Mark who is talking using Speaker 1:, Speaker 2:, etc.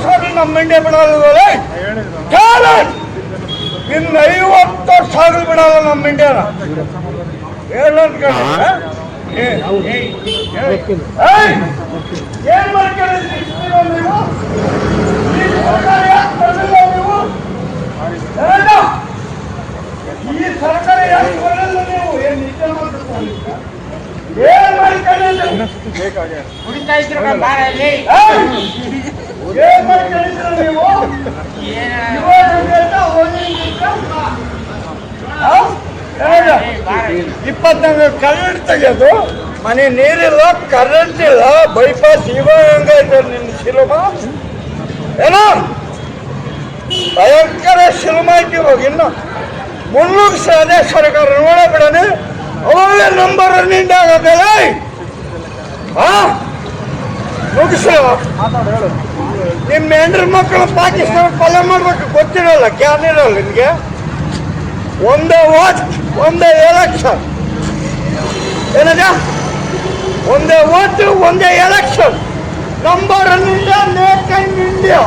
Speaker 1: ನಮ್ಮ ಮಂಡ್ಯ ಬಿಡೋಲ್ಲ ಟ್ಯಾಲೆಂಟ್ ಇನ್ನು ಐವತ್ತು ವರ್ಷ ಆದ್ರೂ ಬಿಡಲ್ಲ ನಮ್ಮ ಇಂಡಿಯಾನ ಏನಂತ ಏನ್ ಮಾಡ್ಕೊಂಡಿದ್ರಿ ಇಷ್ಟಿರೋ ನೀವು? ಈ ಸರ್ಕಾರ ಯಾಕ್ ಬರ್ಲಿಲ್ಲ ನೀವು? ಏನಣ್ಣ? ಈ ಸರ್ಕಾರ ಯಾಕೆ ಬರಲ್ಲ ನೀವು? ಏನ್ ನಿಜ ಮಾತಾಡ್ತಾ ಏನ್ ಮಾಡ್ಕೊಂಡಿದ್ರಿ
Speaker 2: ಕುಡಿತಾ ಇದ್ರು ಬಾರಲ್ಲಿ
Speaker 1: ಇಪ್ಪತ್ತಂಗ ಕರೆಂಟ್ ತೆಗೆಯೋದು ಮನೆ ನೀರಿಲ್ಲ ಕರೆಂಟ್ ಇಲ್ಲ ಬೈಪಾಸ್ ಇವಾಗ ಹೆಂಗೈತೆ ನಿನ್ನ ಶಿಲುಮ ಏನೋ? ಭಯಂಕರ ಶಿಲುಮ ಐತಿ ಇವಾಗ ಇನ್ನು. ಮುನ್ನುಗ್ಸದೆ ಸರ್ಕಾರ ನೋಡ ಬಿಡನೆ ಅವೇ ನಂಬರ್ನಿಂದ ಆಗತ್ತಲ್ಲ ಹಾ ಮುಗಿಸ ನಿಮ್ಮ ಹೆಂಡ್ರ ಮಕ್ಕಳು ಪಾಕಿಸ್ತಾನ ಕೊಲೆ ಮಾಡ್ಬೇಕು ಗೊತ್ತಿರಲ್ಲ ಕ್ಯಾನ್ ಇರಲ್ಲ ನಿಮಗೆ ಒಂದೇ ವಾಚ್ ಒಂದೇ ಎಲೆಕ್ಷನ್ ಏನದ? ಒಂದೇ ಓಟು ಒಂದೇ election number India make in India